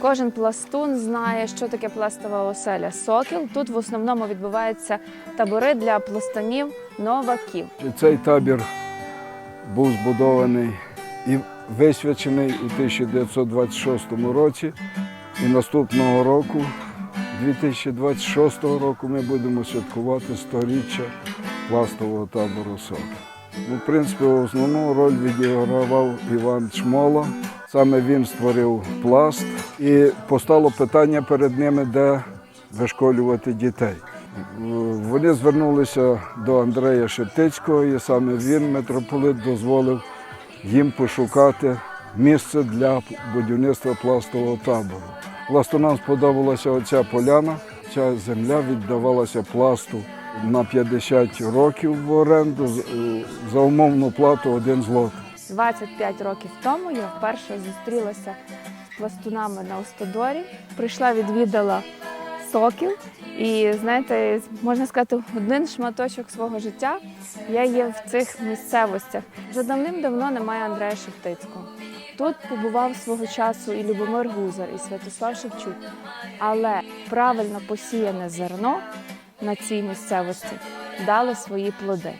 Кожен пластун знає, що таке пластова оселя. Сокіл. Тут в основному відбуваються табори для пластунів новаків. Цей табір був збудований і висвячений у 1926 році. І наступного року, 2026 року, ми будемо святкувати 100-річчя пластового табору «Сокіл». Ну, в принципі, основну роль відігравав Іван Чмола. Саме він створив пласт, і постало питання перед ними, де вишколювати дітей. Вони звернулися до Андрея Шептицького, і саме він, митрополит, дозволив їм пошукати місце для будівництва пластового табору. Пластунам сподобалася оця поляна, ця земля віддавалася пласту на 50 років в оренду за умовну плату один злот. 25 років тому я вперше зустрілася з пластунами на Остодорі. Прийшла, відвідала сокіл. І знаєте, можна сказати, один шматочок свого життя я є в цих місцевостях. Вже давним-давно немає Андрея Шептицького. Тут побував свого часу і Любомир Гузар, і Святослав Шевчук. Але правильно посіяне зерно на цій місцевості дало свої плоди.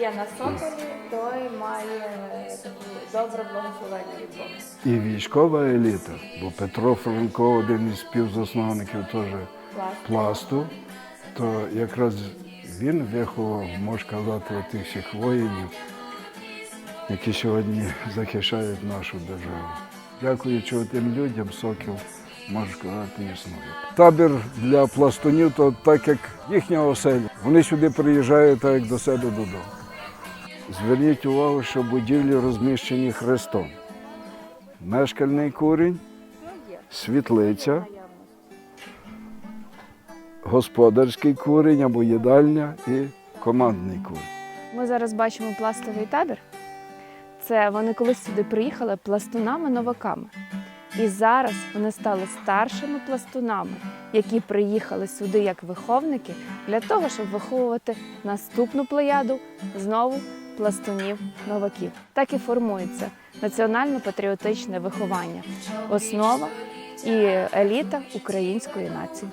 Є на соколі, той має добре благословення від Бога. І військова еліта, бо Петро Франко, один із співзасновників теж пласту, то якраз він виховав, можна казати, тих всіх воїнів, які сьогодні захищають нашу державу. Дякуючи тим людям, сокіл, можна сказати, існує. Табір для пластунів то так як їхня оселя. Вони сюди приїжджають так як до себе додому. Зверніть увагу, що будівлі розміщені хрестом. Мешкальний курінь, світлиця, господарський курінь або їдальня і командний курінь. Ми зараз бачимо пластовий табір. Це вони колись сюди приїхали пластунами-новаками. І зараз вони стали старшими пластунами, які приїхали сюди як виховники для того, щоб виховувати наступну плеяду знову пластунів, новаків. Так і формується національно-патріотичне виховання, основа і еліта української нації.